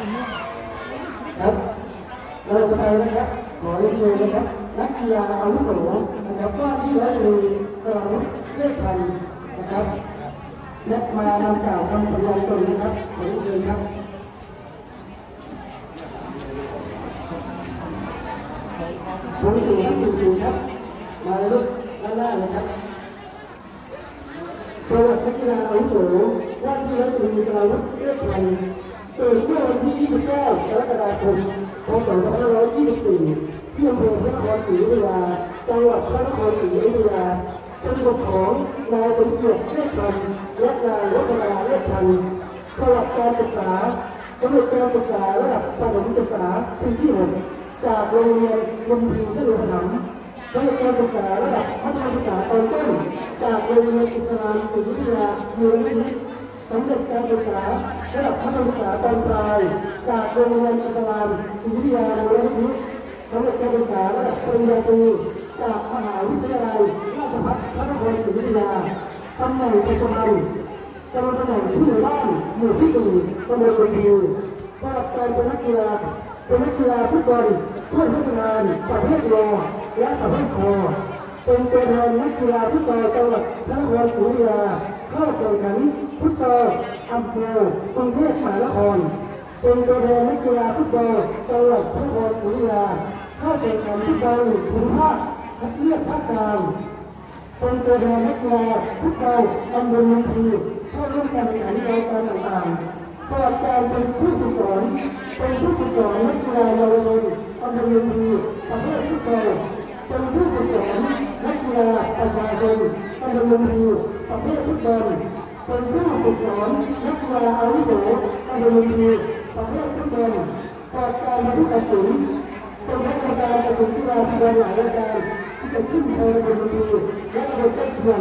ครับเราจะไปนะครับ ขอเรียนเชิญนะครับ นักกีฬาอาวุโสนะครับว่าที่ร้อยตรีสราวุฒิเลขพันธ์นะครับและมานำกล่าวคำปฏิญาตนนะครับ ขอเรียนเชิญครับทงสูงทั้งสี่สูงครับ มาเลยลูกด้านหน้าเลยครับประวัตินักกีฬาอาวุโสว่าที่ร้อยตรีสราวุฒิเลขพัน เกิดเมื่อวันที่ 29 กรกฎาคม พศ 2524 ที่อำเภอพระนครศรีอยุธยา จังหวัดพระนครศรีอยุธยาเป็นบุตรของนายสมเกียรติเลขพันธ์และนายวัฒนาเลขพันธ์ประวัติการศึกษาสำเร็จการศึกษาระดับประถมศึกษาปีที่ 6 จากโรงเรียนลุมพินีสนุปถัมภ์สำเร็จการศึกษาระดับมัธยมศึกษาตอนต้น จากโรงเรียนอิสลามศรีวิทยามูลนิธิ สำเร็จการศึกษาระดับมัธยมศึกษาตอนปลาย จากโรงเรียนอิสลามศรีวิทยามูลนิธิสำเร็จการศึกษาระดับปริญญาตรีจากมหาวิทยาลัยราชภัฏพระนครศรีวิทยาตำแหน่งปัจจุบันดำรงตำแหน่งผู้ใหญ่บ้านหมู่ที่สี่ตำบลบนพิวประวัติการเป็นนักกีฬาเป็นนักกีฬาฟุตบอลถ้วยพระราชทานประเภทรอและประเภทคอ เป็นตัวแทนนักกีฬาฟุตบอลจังหวัดพระนครศรีอยุธยาเข้าแข่งขันฟุตซอลอำเภอกรุงเทพมหานคร เป็นตัวแทนนักกีฬาฟุตบอลจังหวัดพระนครศรีอยุธยาเข้าแข่งขันฟุตบอลภูมิภาคคัดเลือกภาคกลางเป็นตัวแทนนักกีฬาฟุตบอลตำบลเมืองพีเข้าร่วมการแข่งขันรายการต่างๆตลอดการเป็นผู้ฝึกสอนเป็นผู้ฝึกสอนนักกีฬาเยาวชนตำบลเมืองพีประเภทฟุตบอลเป็นผู้ฝึกสอนนักกีฬาประ ชาชนตำบลเมืองพีประเภทฟุตบอลเป็นผู้ฝึกสอนนักกีฬาอาวุโสตำบลเมืองพีประเภทฟุตบอลตลอดการเป็นผู้ตัดสินเป็นคณะกรรมการตัดสินกีฬาฟุตบอลหลายรายการที่จะขึ้นภายในบนเวทีและระบบใกล้เคียง